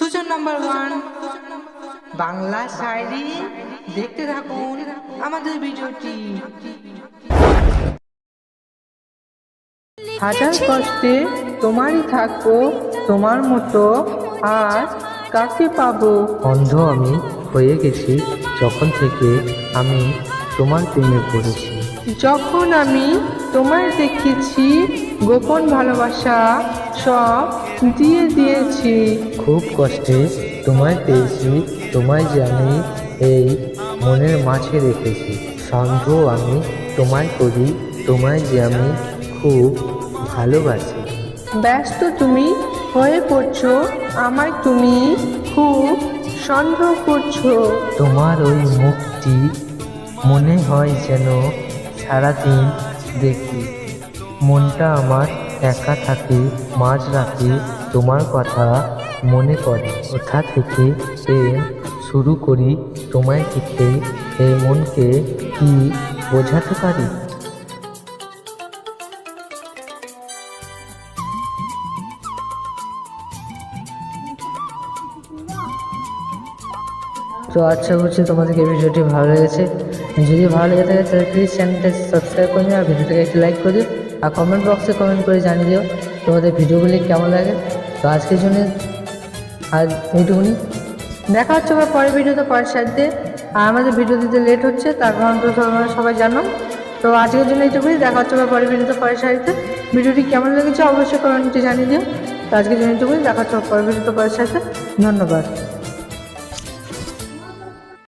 Sujan number one Bangla শায়রি দেখতে থাকুন আমাদের ভিডিওটি। হাজার কষ্টে তোমারই থাকব তোমার মতো আর কাকে পাবো? অন্ধ আমি হয়ে গেছি যখন থেকে আমি তোমার প্রেমে পড়েছি। যখন আমি তোমায় দেখেছি গোপন ভালোবাসা সব দিয়ে দিয়েছি। খুব কষ্টে তোমায় পেয়েছি তোমায় যে আমি এই মনের মাঝে রেখেছি। সন্দেহ আমি তোমায় করি তোমায় যে আমি খুব ভালোবাসি। ব্যস্ত তুমি হয়ে পড়ছো আমায় তুমি খুব সন্দেহ করছ। তোমার ওই মুখটি মনে হয় যেন সারাদিন দেখি। মনটা আমার একা থাকে রাতে তোমার কথা মনে করে কোথা থেকে প্রেম শুরু করি তোমায় দেখে এই মনকে কি বোঝাতে পারি? তো আচ্ছা বলছি তোমাদের এই ভিডিওটি ভালো লেগেছে। যদি ভালো লেগে থাকে, তাহলে প্লিজ চ্যানেলটা সাবস্ক্রাইব করে নিও, আর ভিডিওটাকে একটু লাইক করে দিও, আর কমেন্ট বক্সে কমেন্ট করে জানিয়ে দিও তোমাদের ভিডিওগুলি কেমন লাগে। তো আজকের জন্য আজ এইটুকুনি। দেখা হচ্ছে আবার পরের ভিডিওতে, পরের সাথে আর আমাদের ভিডিও দিতে লেট হচ্ছে, তার কারণ তো তোমরা সবাই জানো। তো আজকের জন্য এইটুকুই, দেখা হচ্ছে আবার পরের ভিডিওতে, পরের সাথে ভিডিওটি কেমন লেগেছে অবশ্যই কমেন্টে জানিয়ে দিও। তো আজকের জন্য এইটুকুই, দেখা হচ্ছে পরের ভিডিওতে, পরের সাথে ধন্যবাদ।